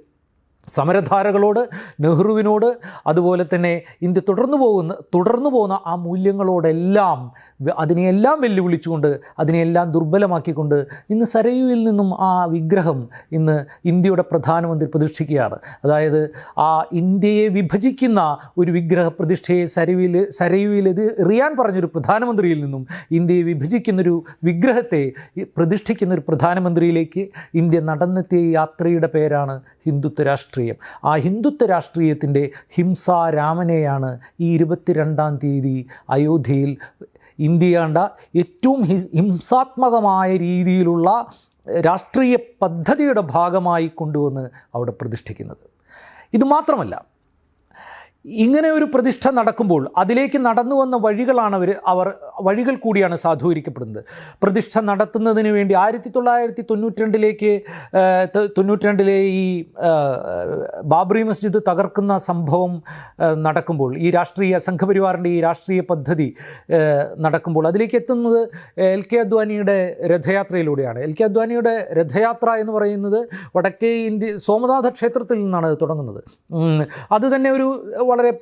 സമരധാരകളോട് നെഹ്റുവിനോട് അതുപോലെ തന്നെ ഇന്ത്യ തുടർന്നു പോകുന്ന തുടർന്നു പോകുന്ന ആ മൂല്യങ്ങളോടെല്ലാം അതിനെയെല്ലാം വെല്ലുവിളിച്ചുകൊണ്ട് അതിനെയെല്ലാം ദുർബലമാക്കിക്കൊണ്ട് ഇന്ന് സരയുവിൽ നിന്നും ആ വിഗ്രഹം ഇന്ന് ഇന്ത്യയുടെ പ്രധാനമന്ത്രി പ്രതിഷ്ഠിക്കുകയാണ്. അതായത് ആ ഇന്ത്യയെ വിഭജിക്കുന്ന ഒരു വിഗ്രഹ പ്രതിഷ്ഠയെ സരയുവിൽ ഇത് എറിയാൻ പറഞ്ഞൊരു പ്രധാനമന്ത്രിയിൽ നിന്നും ഇന്ത്യയെ വിഭജിക്കുന്നൊരു വിഗ്രഹത്തെ പ്രതിഷ്ഠിക്കുന്ന ഒരു പ്രധാനമന്ത്രിയിലേക്ക് ഇന്ത്യ നടന്നെത്തിയ യാത്രയുടെ പേരാണ് ഹിന്ദുത്വ രാഷ്ട്രീയം. ആ ഹിന്ദുത്വ രാഷ്ട്രീയത്തിന്റെ ഹിംസാരാമനെയാണ് ഈ ഇരുപത്തിരണ്ടാം തീയതി അയോധ്യയിൽ ഇന്ത്യ കണ്ട ഏറ്റവും ഹിംസാത്മകമായ രീതിയിലുള്ള രാഷ്ട്രീയ പദ്ധതിയുടെ ഭാഗമായി കൊണ്ടുവന്ന് അവിടെ പ്രതിഷ്ഠിക്കുന്നത്. ഇത് മാത്രമല്ല ഇങ്ങനെ ഒരു പ്രതിഷ്ഠ നടക്കുമ്പോൾ അതിലേക്ക് നടന്നു വന്ന വഴികളാണ് അവർ അവർ വഴികൾ കൂടിയാണ് സാധൂകരിക്കപ്പെടുന്നത് പ്രതിഷ്ഠ നടത്തുന്നതിന് വേണ്ടി ആയിരത്തി തൊള്ളായിരത്തി തൊണ്ണൂറ്റിരണ്ടിലേക്ക് തൊണ്ണൂറ്റിരണ്ടിലെ ഈ ബാബറി മസ്ജിദ് തകർക്കുന്ന സംഭവം നടക്കുമ്പോൾ ഈ രാഷ്ട്രീയ സംഘപരിവാറിന്റെ ഈ രാഷ്ട്രീയ പദ്ധതി നടക്കുമ്പോൾ അതിലേക്ക് എത്തുന്നത് എൽ കെ അദ്വാനിയുടെ രഥയാത്രയിലൂടെയാണ്. എൽ കെ അദ്വാനിയുടെ രഥയാത്ര എന്ന് പറയുന്നത് വടക്കേ ഇന്ത്യ സോമനാഥ ക്ഷേത്രത്തിൽ നിന്നാണ് തുടങ്ങുന്നത്. അത് തന്നെ ഒരു വളരെ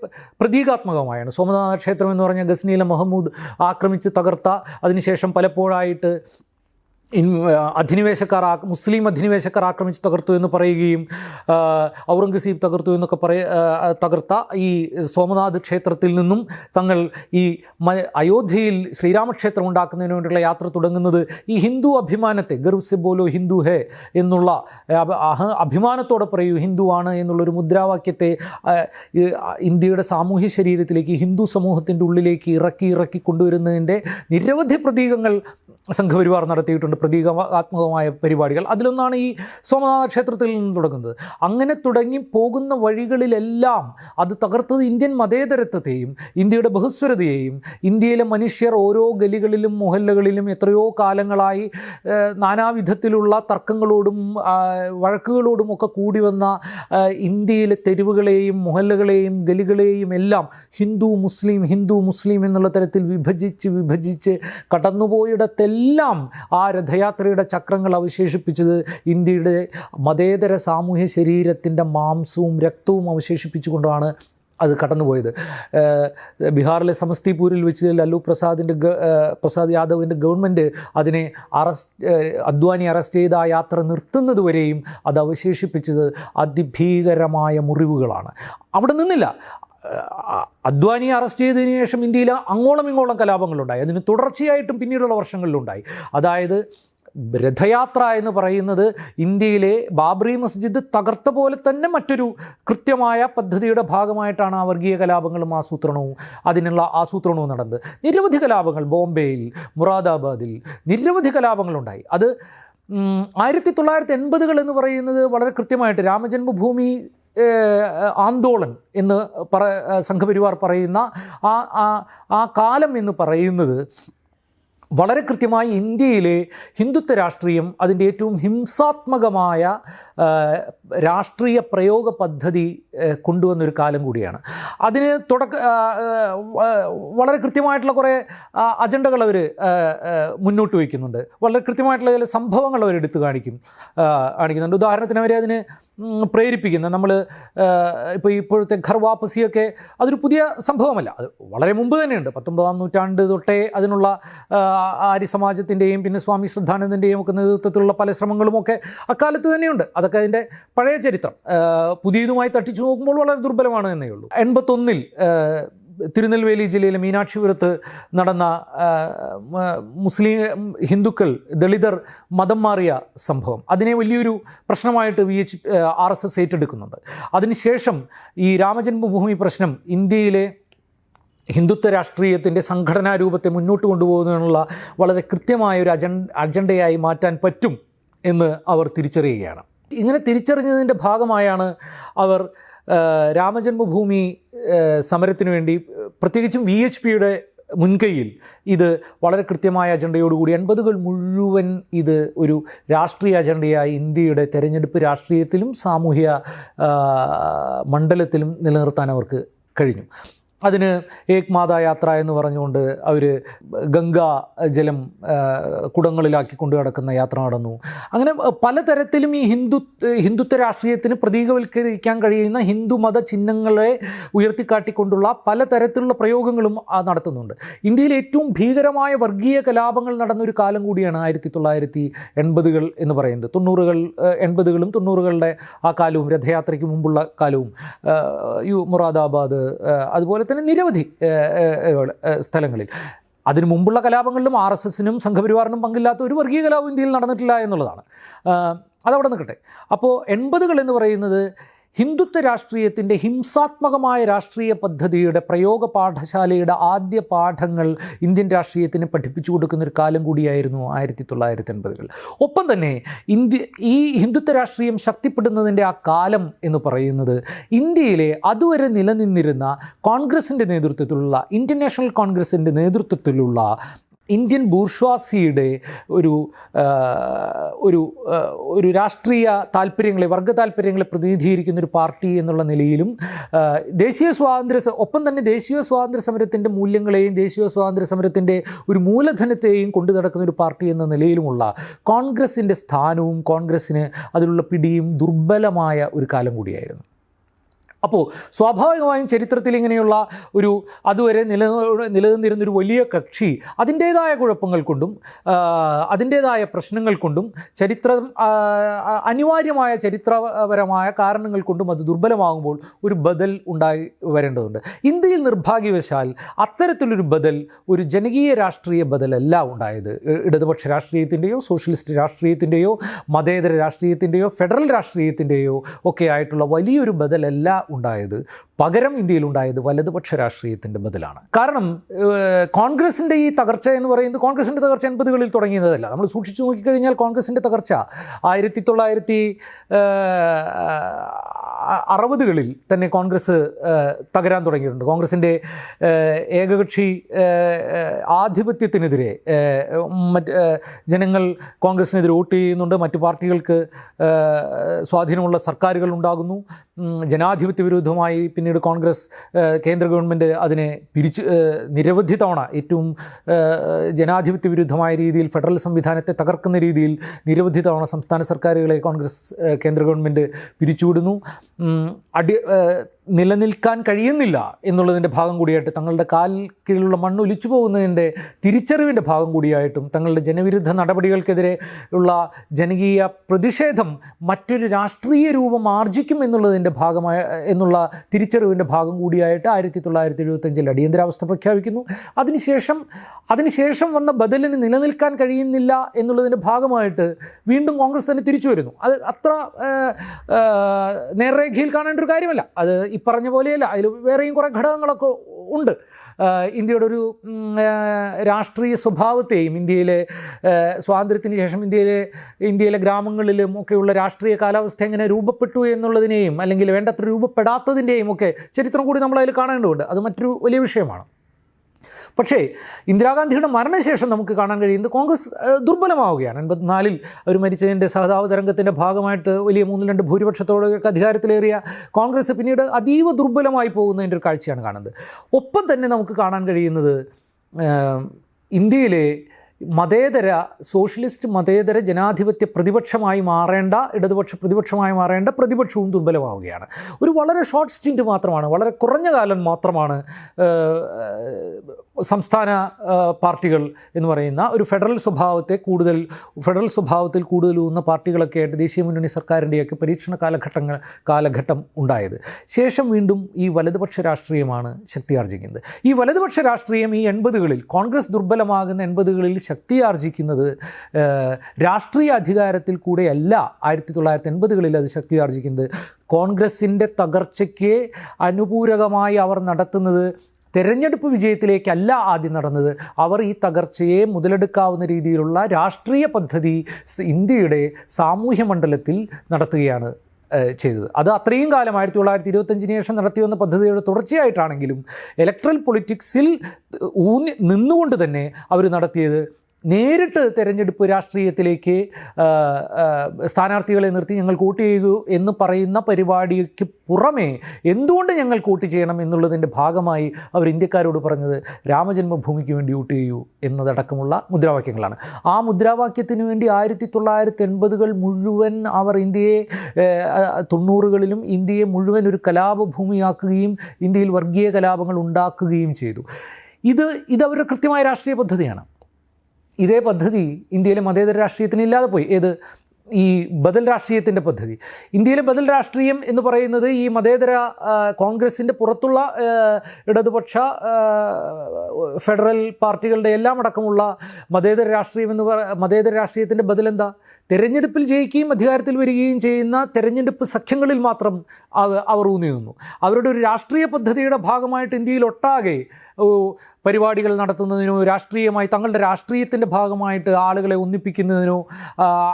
പ്രതീകാത്മകമായാണ്. സോമനാഥ ക്ഷേത്രം എന്ന് പറഞ്ഞ ഗസ്നീല മുഹമ്മൂദ് ആക്രമിച്ച് തകർത്ത അതിനുശേഷം പലപ്പോഴായിട്ട് അധിനിവേശക്കാർ മുസ്ലിം അധിനിവേശക്കാർ ആക്രമിച്ച് തകർത്തു എന്ന് പറയുകയും ഔറംഗസീബ് തകർത്തു എന്നൊക്കെ പറയ തകർത്ത ഈ സോമനാഥ് ക്ഷേത്രത്തിൽ നിന്നും തങ്ങൾ ഈ അയോധ്യയിൽ ശ്രീരാമക്ഷേത്രം ഉണ്ടാക്കുന്നതിന് വേണ്ടിയുള്ള യാത്ര തുടങ്ങുന്നത് ഈ ഹിന്ദു അഭിമാനത്തെ ഗർവ് ബോലോ ഹിന്ദു ഹേ എന്നുള്ള അഭിമാനത്തോടെ പറയൂ ഹിന്ദുവാണ് എന്നുള്ളൊരു മുദ്രാവാക്യത്തെ ഇന്ത്യയുടെ സാമൂഹ്യ ശരീരത്തിലേക്ക് ഹിന്ദു സമൂഹത്തിന്റെ ഉള്ളിലേക്ക് ഇറക്കി ഇറക്കി കൊണ്ടുവരുന്നതിന്റെ നിരവധി പ്രതീകങ്ങൾ സംഘപരിവാർ നടത്തിയിട്ടുണ്ട്. പ്രതീകാത്മകമായ പരിപാടികൾ. അതിലൊന്നാണ് ഈ സോമനാഥ ക്ഷേത്രത്തിൽ നിന്ന് തുടങ്ങുന്നത്. അങ്ങനെ തുടങ്ങി പോകുന്ന വഴികളിലെല്ലാം അത് തകർത്തത് ഇന്ത്യൻ മതേതരത്വത്തെയും ഇന്ത്യയുടെ ബഹുസ്വരതയെയും ഇന്ത്യയിലെ മനുഷ്യർ ഓരോ ഗലികളിലും മുഹല്ലകളിലും എത്രയോ കാലങ്ങളായി നാനാവിധത്തിലുള്ള തർക്കങ്ങളോടും വഴക്കുകളോടും ഒക്കെ കൂടി വന്ന ഇന്ത്യയിലെ തെരുവുകളെയും മുഹല്ലകളെയും ഗലികളെയും എല്ലാം ഹിന്ദു മുസ്ലിം ഹിന്ദു മുസ്ലിം എന്നുള്ള തരത്തിൽ വിഭജിച്ച് വിഭജിച്ച് കടന്നുപോയിടത്തെല്ലാം ആ രഥയാത്രയുടെ ചക്രങ്ങൾ അവശേഷിപ്പിച്ചത് ഇന്ത്യയുടെ മതേതര സാമൂഹ്യ ശരീരത്തിന്റെ മാംസവും രക്തവും അവശേഷിപ്പിച്ചുകൊണ്ടാണ് അത് കടന്നുപോയത്. ബീഹാറിലെ സമസ്തിപൂരിൽ വെച്ച് ലല്ലു പ്രസാദിന്റെ പ്രസാദ് യാദവിന്റെ ഗവൺമെന്റ് അതിനെ അറസ്റ്റ് അദ്വാനി അറസ്റ്റ് ചെയ്ത ആ യാത്ര നിർത്തുന്നതുവരെയും അത് അവശേഷിപ്പിച്ചത് അതിഭീകരമായ മുറിവുകളാണ്. അവിടെ നിന്നില്ല. അദ്വാനിയെ അറസ്റ്റ് ചെയ്തതിനു ശേഷം ഇന്ത്യയിൽ അങ്ങോളം ഇങ്ങോളം കലാപങ്ങളുണ്ടായി. അതിന് തുടർച്ചയായിട്ടും പിന്നീടുള്ള വർഷങ്ങളിലുണ്ടായി. അതായത് രഥയാത്ര എന്ന് പറയുന്നത് ഇന്ത്യയിലെ ബാബറി മസ്ജിദ് തകർത്ത പോലെ തന്നെ മറ്റൊരു കൃത്യമായ പദ്ധതിയുടെ ഭാഗമായിട്ടാണ് ആ വർഗീയ കലാപങ്ങളും ആസൂത്രണവും അതിനുള്ള ആസൂത്രണവും നടന്നത്. നിരവധി കലാപങ്ങൾ ബോംബെയിൽ മുറാദാബാദിൽ നിരവധി കലാപങ്ങളുണ്ടായി. അത് ആയിരത്തി തൊള്ളായിരത്തി എൺപതുകൾ എന്ന് പറയുന്നത് വളരെ കൃത്യമായിട്ട് രാമജന്മഭൂമി ആന്തോളൻ എന്ന് പറ സംഘപരിവാർ പറയുന്ന ആ ആ കാലം എന്ന് പറയുന്നത് വളരെ കൃത്യമായി ഇന്ത്യയിലെ ഹിന്ദുത്വ രാഷ്ട്രീയം അതിന്റെ ഏറ്റവും ഹിംസാത്മകമായ രാഷ്ട്രീയ പ്രയോഗ പദ്ധതി കൊണ്ടുവന്നൊരു കാലം കൂടിയാണ്. അതിന് തുടക്ക വളരെ കൃത്യമായിട്ടുള്ള കുറേ അജണ്ടകൾ അവർ മുന്നോട്ട് വയ്ക്കുന്നുണ്ട്. വളരെ കൃത്യമായിട്ടുള്ള ചില സംഭവങ്ങൾ അവർ എടുത്തു കാണിക്കും കാണിക്കുന്നുണ്ട്. ഉദാഹരണത്തിന് അവർ അതിന് പ്രേരിപ്പിക്കുന്ന നമ്മൾ ഇപ്പോൾ ഇപ്പോഴത്തെ ഘർ വാപ്പസിയൊക്കെ അതൊരു പുതിയ സംഭവമല്ല. അത് വളരെ മുമ്പ് തന്നെയുണ്ട്. പത്തൊമ്പതാം നൂറ്റാണ്ട് തൊട്ടേ അതിനുള്ള ആര്യ സമാജത്തിന്റെയും പിന്നെ സ്വാമി ശ്രദ്ധാനന്ദന്റെയും ഒക്കെ നേതൃത്വത്തിലുള്ള പല ശ്രമങ്ങളുമൊക്കെ അക്കാലത്ത് തന്നെയുണ്ട്. അതൊക്കെ അതിന്റെ പഴയ ചരിത്രം. പുതിയതുമായി തട്ടിച്ചു നോക്കുമ്പോൾ വളരെ ദുർബലമാണ് എന്നേ ഉള്ളൂ. എൺപത്തൊന്നിൽ തിരുനെൽവേലി ജില്ലയിലെ മീനാക്ഷിപുരത്ത് നടന്ന മുസ്ലിം ഹിന്ദുക്കൾ ദളിതർ മതം മാറിയ സംഭവം. അതിനെ വലിയൊരു പ്രശ്നമായിട്ട് V H R S S ഏറ്റെടുക്കുന്നുണ്ട്. അതിനുശേഷം ഈ രാമജന്മഭൂമി പ്രശ്നം ഇന്ത്യയിലെ ഹിന്ദുത്വ രാഷ്ട്രീയത്തിന്റെ സംഘടനാ രൂപത്തെ മുന്നോട്ട് കൊണ്ടുപോകുന്നതിനുള്ള വളരെ കൃത്യമായ ഒരു അജണ്ട അജണ്ടയായി മാറ്റാൻ പറ്റും എന്ന് അവർ തിരിച്ചറിയുകയാണ്. ഇങ്ങനെ തിരിച്ചറിഞ്ഞതിന്റെ ഭാഗമായാണ് അവർ രാമജന്മഭൂമി സമരത്തിന് വേണ്ടി പ്രത്യേകിച്ചും വി എച്ച് പിയുടെ മുൻകൈയിൽ ഇത് വളരെ കൃത്യമായ അജണ്ടയോടുകൂടി എൺപതുകൾ മുഴുവൻ ഇത് ഒരു രാഷ്ട്രീയ അജണ്ടയായി ഇന്ത്യയുടെ തെരഞ്ഞെടുപ്പ് രാഷ്ട്രീയത്തിലും സാമൂഹ്യ മണ്ഡലത്തിലും നിലനിർത്താൻ അവർക്ക് കഴിഞ്ഞു. അതിന് ഏക് മാതാ യാത്ര എന്ന് പറഞ്ഞുകൊണ്ട് അവർ ഗംഗാ ജലം കുടങ്ങളിലാക്കി കൊണ്ടു നടക്കുന്ന യാത്ര നടന്നു. അങ്ങനെ പലതരത്തിലും ഈ ഹിന്ദു ഹിന്ദുത്വ രാഷ്ട്രീയത്തിന് പ്രതീകവൽക്കരിക്കാൻ കഴിയുന്ന ഹിന്ദു മത ചിഹ്നങ്ങളെ ഉയർത്തിക്കാട്ടിക്കൊണ്ടുള്ള പലതരത്തിലുള്ള പ്രയോഗങ്ങളും നടത്തുന്നുണ്ട്. ഇന്ത്യയിൽ ഏറ്റവും ഭീകരമായ വർഗീയ കലാപങ്ങൾ നടന്നൊരു കാലം കൂടിയാണ് ആയിരത്തി തൊള്ളായിരത്തി എൺപതുകൾ എന്ന് പറയുന്നത്. തൊണ്ണൂറുകൾ എൺപതുകളും തൊണ്ണൂറുകളുടെ ആ കാലവും രഥയാത്രയ്ക്ക് മുമ്പുള്ള കാലവും യു മുറാദാബാദ് അതുപോലെ തന്നെ നിരവധി സ്ഥലങ്ങളിൽ. അതിനു മുമ്പുള്ള കലാപങ്ങളിലും ആർ എസ് എസിനും സംഘപരിവാറിനും പങ്കില്ലാത്ത ഒരു വർഗീയ കലാപം ഇന്ത്യയിൽ നടന്നിട്ടില്ല എന്നുള്ളതാണ്. അതവിടെ നിൽക്കട്ടെ. അപ്പോൾ എൺപതുകൾ എന്ന് പറയുന്നത് ഹിന്ദുത്വ രാഷ്ട്രീയത്തിന്റെ ഹിംസാത്മകമായ രാഷ്ട്രീയ പദ്ധതിയുടെ പ്രയോഗ പാഠശാലയുടെ ആദ്യ പാഠങ്ങൾ ഇന്ത്യൻ രാഷ്ട്രീയത്തിന് പഠിപ്പിച്ചു കൊടുക്കുന്ന ഒരു കാലം കൂടിയായിരുന്നു ആയിരത്തി തൊള്ളായിരത്തി എൺപതുകൾ ഒപ്പം തന്നെ ഇന്ത്യ ഈ ഹിന്ദുത്വ രാഷ്ട്രീയം ശക്തിപ്പെടുന്നതിന്റെ ആ കാലം എന്ന് പറയുന്നത് ഇന്ത്യയിലെ അതുവരെ നിലനിന്നിരുന്ന കോൺഗ്രസിന്റെ നേതൃത്വത്തിലുള്ള ഇന്ത്യൻ നാഷണൽ കോൺഗ്രസിന്റെ നേതൃത്വത്തിലുള്ള ഇന്ത്യൻ ബൂർഷ്വാസിയുടെ ഒരു ഒരു ഒരു രാഷ്ട്രീയ താല്പര്യങ്ങളെ വർഗ താല്പര്യങ്ങളെ പ്രതിനിധീകരിക്കുന്ന ഒരു പാർട്ടി എന്നുള്ള നിലയിലും ദേശീയ സ്വാതന്ത്ര്യ ഒപ്പം തന്നെ ദേശീയ സ്വാതന്ത്ര്യ സമരത്തിന്റെ മൂല്യങ്ങളെയും ദേശീയ സ്വാതന്ത്ര്യ സമരത്തിന്റെ ഒരു മൂലധനത്തെയും കൊണ്ടു നടക്കുന്ന ഒരു പാർട്ടി എന്ന നിലയിലുമുള്ള കോൺഗ്രസിന്റെ സ്ഥാനവും കോൺഗ്രസ്സിന് അതിലുള്ള പിടിയും ദുർബലമായ ഒരു കാലം കൂടിയായിരുന്നു. അപ്പോൾ സ്വാഭാവികമായും ചരിത്രത്തിൽ ഇങ്ങനെയുള്ള ഒരു അതുവരെ നില നിലനിന്നിരുന്നൊരു വലിയ കക്ഷി അതിന്റേതായ കുഴപ്പങ്ങൾ കൊണ്ടും അതിന്റേതായ പ്രശ്നങ്ങൾ കൊണ്ടും ചരിത്രം അനിവാര്യമായ ചരിത്രപരമായ കാരണങ്ങൾ കൊണ്ടും അത് ദുർബലമാകുമ്പോൾ ഒരു ബദൽ ഉണ്ടായി വരേണ്ടതുണ്ട്. ഇന്ത്യയിൽ നിർഭാഗ്യവശാൽ അത്തരത്തിലൊരു ബദൽ ഒരു ജനകീയ രാഷ്ട്രീയ ബദലല്ല ഉണ്ടായത്. ഇടതുപക്ഷ രാഷ്ട്രീയത്തിന്റെയോ സോഷ്യലിസ്റ്റ് രാഷ്ട്രീയത്തിന്റെയോ മതേതര രാഷ്ട്രീയത്തിന്റെയോ ഫെഡറൽ രാഷ്ട്രീയത്തിന്റെയോ ഒക്കെ ആയിട്ടുള്ള വലിയൊരു ബദലല്ല ഉണ്ടായത് പകരം ഇന്ത്യയിൽ ഉണ്ടായത് വലതുപക്ഷ രാഷ്ട്രീയത്തിന്റെ ബദലാണ്. കാരണം കോൺഗ്രസിന്റെ ഈ തകർച്ച എന്ന് പറയുന്നത് കോൺഗ്രസിന്റെ തകർച്ച എൺപതുകളിൽ തുടങ്ങിയതല്ല. നമ്മൾ സൂക്ഷിച്ചു നോക്കിക്കഴിഞ്ഞാൽ കോൺഗ്രസിന്റെ തകർച്ച ആയിരത്തി തൊള്ളായിരത്തി അറുപതുകളിൽ തന്നെ കോൺഗ്രസ് തകരാൻ തുടങ്ങിയിട്ടുണ്ട്. കോൺഗ്രസിന്റെ ഏകകക്ഷി ആധിപത്യത്തിനെതിരെ മറ്റ് ജനങ്ങൾ കോൺഗ്രസിനെതിരെ വോട്ട് ചെയ്യുന്നുണ്ട്. മറ്റു പാർട്ടികൾക്ക് സ്വാധീനമുള്ള സർക്കാരുകൾ ഉണ്ടാകുന്നു. ജനാധിപത്യ വിരുദ്ധമായി പിന്നീട് കോൺഗ്രസ് കേന്ദ്ര ഗവൺമെന്റ് അതിനെ പിരിച്ചു നിരവധി തവണ ഏറ്റവും ജനാധിപത്യ വിരുദ്ധമായ രീതിയിൽ ഫെഡറൽ സംവിധാനത്തെ തകർക്കുന്ന രീതിയിൽ നിരവധി തവണ സംസ്ഥാന സർക്കാരുകളെ കോൺഗ്രസ് കേന്ദ്ര ഗവൺമെന്റ് പിരിച്ചുവിടുന്നു. അടി നിലനിൽക്കാൻ കഴിയുന്നില്ല എന്നുള്ളതിന്റെ ഭാഗം കൂടിയായിട്ട് തങ്ങളുടെ കാൽ കീഴിലുള്ള മണ്ണ് ഒലിച്ചു പോകുന്നതിന്റെ തിരിച്ചറിവിന്റെ ഭാഗം കൂടിയായിട്ടും തങ്ങളുടെ ജനവിരുദ്ധ നടപടികൾക്കെതിരെ ഉള്ള ജനകീയ പ്രതിഷേധം മറ്റൊരു രാഷ്ട്രീയ രൂപം ആർജിക്കും എന്നുള്ളതിന്റെ ഭാഗമായ എന്നുള്ള തിരിച്ചറിവിന്റെ ഭാഗം കൂടിയായിട്ട് ആയിരത്തി തൊള്ളായിരത്തി എഴുപത്തഞ്ചിൽ അടിയന്തരാവസ്ഥ പ്രഖ്യാപിക്കുന്നു. അതിനുശേഷം അതിനുശേഷം വന്ന ബദലിന് നിലനിൽക്കാൻ കഴിയുന്നില്ല എന്നുള്ളതിന്റെ ഭാഗമായിട്ട് വീണ്ടും കോൺഗ്രസ് തന്നെ തിരിച്ചു വരുന്നു. അത് അത്ര നേർരേഖയിൽ കാണേണ്ട ഒരു കാര്യമല്ല. അത് പറഞ്ഞ പോലെയല്ല അതിൽ വേറെയും കുറേ ഘടകങ്ങളൊക്കെ ഉണ്ട്. ഇന്ത്യയുടെ ഒരു രാഷ്ട്രീയ സ്വഭാവത്തെയും ഇന്ത്യയിലെ സ്വാതന്ത്ര്യത്തിന് ശേഷം ഇന്ത്യയിലെ ഇന്ത്യയിലെ ഗ്രാമങ്ങളിലും ഒക്കെയുള്ള രാഷ്ട്രീയ കാലാവസ്ഥ എങ്ങനെ രൂപപ്പെട്ടു എന്നുള്ളതിനെയും അല്ലെങ്കിൽ വേണ്ടത്ര രൂപപ്പെടാത്തതിന്റെയും ഒക്കെ ചരിത്രം കൂടി നമ്മൾ അതിൽ കാണേണ്ടതുണ്ട്. അത് മറ്റൊരു വലിയ വിഷയമാണ്. പക്ഷേ ഇന്ദിരാഗാന്ധിയുടെ മരണശേഷം നമുക്ക് കാണാൻ കഴിയുന്നത് കോൺഗ്രസ് ദുർബലമാവുകയാണ്. എൺപത്തിനാലിൽ അവർ മരിച്ചതിന്റെ സഹതാപ തരംഗത്തിന്റെ ഭാഗമായിട്ട് വലിയ മൂന്ന് രണ്ട് ഭൂരിപക്ഷത്തോടൊക്കെ അധികാരത്തിലേറിയ കോൺഗ്രസ് പിന്നീട് അതീവ ദുർബലമായി പോകുന്നതിന്റെ ഒരു കാഴ്ചയാണ് കാണുന്നത്. ഒപ്പം തന്നെ നമുക്ക് കാണാൻ കഴിയുന്നത് ഇന്ത്യയിലെ മതേതര സോഷ്യലിസ്റ്റ് മതേതര ജനാധിപത്യ പ്രതിപക്ഷമായി മാറേണ്ട ഇടതുപക്ഷ പ്രതിപക്ഷമായി മാറേണ്ട പ്രതിപക്ഷവും ദുർബലമാവുകയാണ്. ഒരു വളരെ ഷോർട്ട് സ്റ്റിന്റ് മാത്രമാണ് വളരെ കുറഞ്ഞ കാലം മാത്രമാണ് സംസ്ഥാന പാർട്ടികൾ എന്ന് പറയുന്ന ഒരു ഫെഡറൽ സ്വഭാവത്തെ കൂടുതൽ ഫെഡറൽ സ്വഭാവത്തിൽ കൂടുതൽ ഊന്ന പാർട്ടികളൊക്കെ ആയിട്ട് ദേശീയ മുന്നണി സർക്കാരിന്റെയൊക്കെ പരീക്ഷണ കാലഘട്ടങ്ങൾ കാലഘട്ടം ഉണ്ടായത്. ശേഷം വീണ്ടും ഈ വലതുപക്ഷ രാഷ്ട്രീയമാണ് ശക്തിയാർജിക്കുന്നത് ഈ വലതുപക്ഷ രാഷ്ട്രീയം ഈ എൺപതുകളിൽ കോൺഗ്രസ് ദുർബലമാകുന്ന എൺപതുകളിൽ ശക്തിയാർജിക്കുന്നത് രാഷ്ട്രീയ അധികാരത്തിൽ കൂടെയല്ല ആയിരത്തി തൊള്ളായിരത്തി എൺപതുകളിൽ അത് ശക്തിയാർജിക്കുന്നത് കോൺഗ്രസിന്റെ തകർച്ചയ്ക്ക് അനുപൂരകമായി അവർ നടത്തുന്നത് തെരഞ്ഞെടുപ്പ് വിജയത്തിലേക്കല്ല ആദ്യം നടന്നത്. അവർ ഈ തകർച്ചയെ മുതലെടുക്കാവുന്ന രീതിയിലുള്ള രാഷ്ട്രീയ പദ്ധതി ഇന്ത്യയുടെ സാമൂഹ്യ മണ്ഡലത്തിൽ നടത്തുകയാണ് ചെയ്തത്. അത് അത്രയും കാലം ആയിരത്തി തൊള്ളായിരത്തി ഇരുപത്തഞ്ചിന് ശേഷം നടത്തി വന്ന പദ്ധതിയുടെ തുടർച്ചയായിട്ടാണെങ്കിലും ഇലക്ട്രൽ പൊളിറ്റിക്സിൽ ഊന്നി നിന്നുകൊണ്ട് തന്നെ അവർ നടത്തിയത് നേരിട്ട് തെരഞ്ഞെടുപ്പ് രാഷ്ട്രീയത്തിലേക്ക് സ്ഥാനാർത്ഥികളെ നിർത്തി ഞങ്ങൾ വോട്ട് ചെയ്യൂ എന്ന് പറയുന്ന പരിപാടിക്ക് പുറമേ എന്തുകൊണ്ട് ഞങ്ങൾ വോട്ട് ചെയ്യണം എന്നുള്ളതിന്റെ ഭാഗമായി അവർ ഇന്ത്യക്കാരോട് പറഞ്ഞത് രാമജന്മഭൂമിക്ക് വേണ്ടി വോട്ട് ചെയ്യൂ എന്നതടക്കമുള്ള മുദ്രാവാക്യങ്ങളാണ്. ആ മുദ്രാവാക്യത്തിന് വേണ്ടി ആയിരത്തി തൊള്ളായിരത്തി എൺപതുകൾ മുഴുവൻ അവർ ഇന്ത്യയെ തൊണ്ണൂറുകളിലും ഇന്ത്യയെ മുഴുവൻ ഒരു കലാപഭൂമിയാക്കുകയും ഇന്ത്യയിൽ വർഗീയ കലാപങ്ങൾ ഉണ്ടാക്കുകയും ചെയ്തു. ഇത് ഇതവരുടെ കൃത്യമായ രാഷ്ട്രീയ പദ്ധതിയാണ്. ഇതേ പദ്ധതി ഇന്ത്യയിലെ മതേതര രാഷ്ട്രീയത്തിന് ഇല്ലാതെ പോയി. ഏത്? ഈ ബദൽ രാഷ്ട്രീയത്തിന്റെ പദ്ധതി. ഇന്ത്യയിലെ ബദൽ രാഷ്ട്രീയം എന്ന് പറയുന്നത് ഈ മതേതര കോൺഗ്രസിന്റെ പുറത്തുള്ള ഇടതുപക്ഷ ഫെഡറൽ പാർട്ടികളുടെ എല്ലാം അടക്കമുള്ള മതേതര രാഷ്ട്രീയം എന്ന് പറ മതേതര രാഷ്ട്രീയത്തിന്റെ ബദൽ എന്താ? തെരഞ്ഞെടുപ്പിൽ ജയിക്കുകയും അധികാരത്തിൽ വരികയും ചെയ്യുന്ന തെരഞ്ഞെടുപ്പ് സഖ്യങ്ങളിൽ മാത്രം അവ- അവർ ഊന്നി നിന്നു അവരുടെ ഒരു രാഷ്ട്രീയ പദ്ധതിയുടെ ഭാഗമായിട്ട് ഇന്ത്യയിൽ ഒട്ടാകെ പരിപാടികൾ നടത്തുന്നതിനോ രാഷ്ട്രീയമായി തങ്ങളുടെ രാഷ്ട്രീയത്തിന്റെ ഭാഗമായിട്ട് ആളുകളെ ഒന്നിപ്പിക്കുന്നതിനോ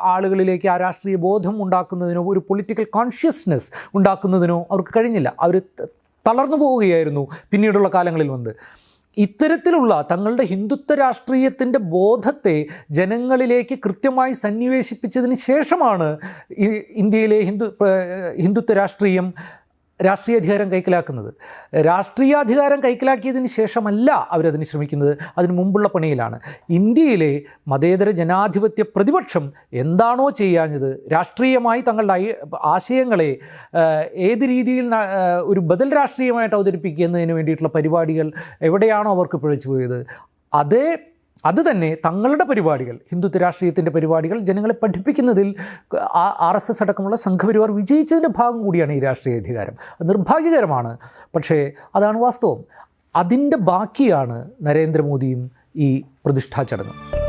ആളുകളിലേക്ക് ആ രാഷ്ട്രീയ ബോധം ഉണ്ടാക്കുന്നതിനോ ഒരു പൊളിറ്റിക്കൽ കോൺഷ്യസ്നെസ് ഉണ്ടാക്കുന്നതിനോ അവർക്ക് കഴിഞ്ഞില്ല. അവർ തളർന്നു പോവുകയായിരുന്നു പിന്നീടുള്ള കാലങ്ങളിൽ വന്ന്. ഇത്തരത്തിലുള്ള തങ്ങളുടെ ഹിന്ദുത്വ രാഷ്ട്രീയത്തിന്റെ ബോധത്തെ ജനങ്ങളിലേക്ക് കൃത്യമായി സന്നിവേശിപ്പിച്ചതിന് ശേഷമാണ് ഇന്ത്യയിലെ ഹിന്ദു ഹിന്ദുത്വ രാഷ്ട്രീയം രാഷ്ട്രീയാധികാരം കൈക്കലാക്കുന്നത്. രാഷ്ട്രീയ അധികാരം കൈക്കലാക്കിയതിന് ശേഷമല്ല അവരതിന് ശ്രമിക്കുന്നത്. അതിന് മുമ്പുള്ള പണിയിലാണ്. ഇന്ത്യയിലെ മതേതര ജനാധിപത്യ പ്രതിപക്ഷം എന്താണോ ചെയ്യാഞ്ഞത് രാഷ്ട്രീയമായി തങ്ങളുടെ ആശയങ്ങളെ ഏത് രീതിയിൽ ഒരു ബദൽ രാഷ്ട്രീയമായിട്ട് അവതരിപ്പിക്കുന്നതിന് വേണ്ടിയിട്ടുള്ള പരിപാടികൾ എവിടെയാണോ അവർക്ക് പിഴച്ചു പോയത്. അതേ അത് തന്നെ തങ്ങളുടെ പരിപാടികൾ ഹിന്ദുത്വ രാഷ്ട്രീയത്തിന്റെ പരിപാടികൾ ജനങ്ങളെ പഠിപ്പിക്കുന്നതിൽ ആർ എസ് എസ് അടക്കമുള്ള സംഘപരിവാർ വിജയിച്ചതിന്റെ ഭാഗം കൂടിയാണ് ഈ രാഷ്ട്രീയ അധികാരം. നിർഭാഗ്യകരമാണ്. പക്ഷേ അതാണ് വാസ്തവം. അതിന്റെ ബാക്കിയാണ് നരേന്ദ്രമോദിയും ഈ പ്രതിഷ്ഠാ ചടങ്ങും.